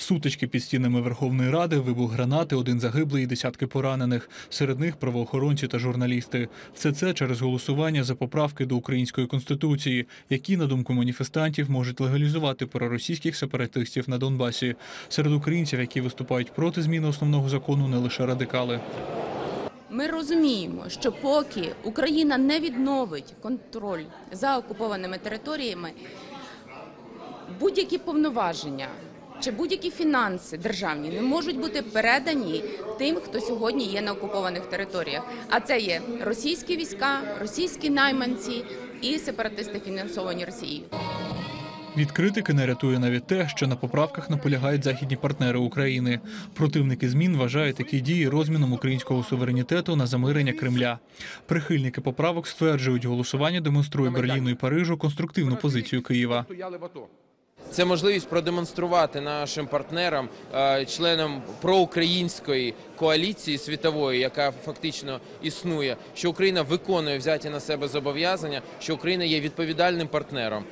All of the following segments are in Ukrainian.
Сутички під стінами Верховної Ради, вибух гранати, один загиблий і десятки поранених. Серед них правоохоронці та журналісти. Все це через голосування за поправки до української конституції, які, на думку маніфестантів, можуть легалізувати проросійських сепаратистів на Донбасі. Серед українців, які виступають проти зміни основного закону, не лише радикали. Ми розуміємо, що поки Україна не відновить контроль за окупованими територіями, будь-які повноваження чи будь-які фінанси державні не можуть бути передані тим, хто сьогодні є на окупованих територіях. А це є російські війська, російські найманці і сепаратисти, фінансовані Росією. Від критики не рятує навіть те, що на поправках наполягають західні партнери України. Противники змін вважають такі дії розміном українського суверенітету на замирення Кремля. Прихильники поправок стверджують, голосування демонструє Берліну і Парижу конструктивну позицію Києва. Це можливість продемонструвати нашим партнерам, е, членам проукраїнської коаліції світової, яка фактично існує, що Україна виконує взяті на себе зобов'язання, що Україна є відповідальним партнером.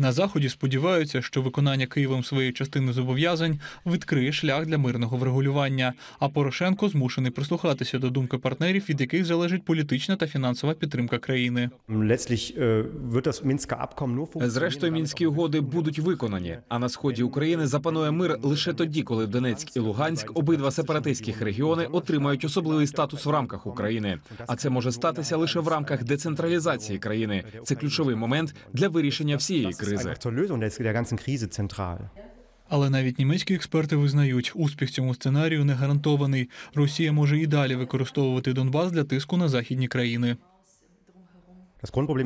На заході сподіваються, що виконання Києвом своєї частини зобов'язань відкриє шлях для мирного врегулювання. А Порошенко змушений прислухатися до думки партнерів, від яких залежить політична та фінансова підтримка країни. Funktionieren. Зрештою, мінські угоди будуть виконані. А на сході України запанує мир лише тоді, коли Донецьк і Луганськ, обидва сепаратистських регіони, отримають особливий статус в рамках України. А це може статися лише в рамках децентралізації країни. Це ключовий момент для вирішення всієї ist кризи. Але навіть німецькі експерти визнають, успіх цьому сценарію не гарантований. Росія може і далі використовувати Донбас для тиску на західні країни.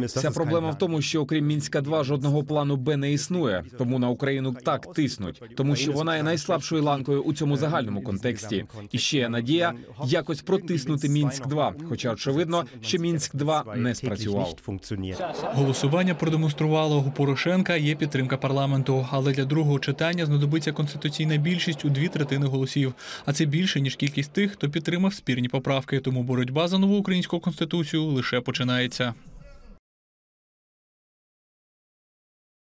Ця проблема в тому, що окрім мінська 2 жодного плану Б не існує. Тому на Україну так тиснуть, тому що вона є найслабшою ланкою у цьому загальному контексті. І ще є надія якось протиснути мінськ 2 Хоча очевидно, що мінськ 2 не спрацював. Голосування продемонструвало у Порошенка є підтримка парламенту, але для другого читання знадобиться конституційна більшість у дві третини голосів. А це більше ніж кількість тих, хто підтримав спірні поправки. Тому боротьба за нову українську конституцію лише починається.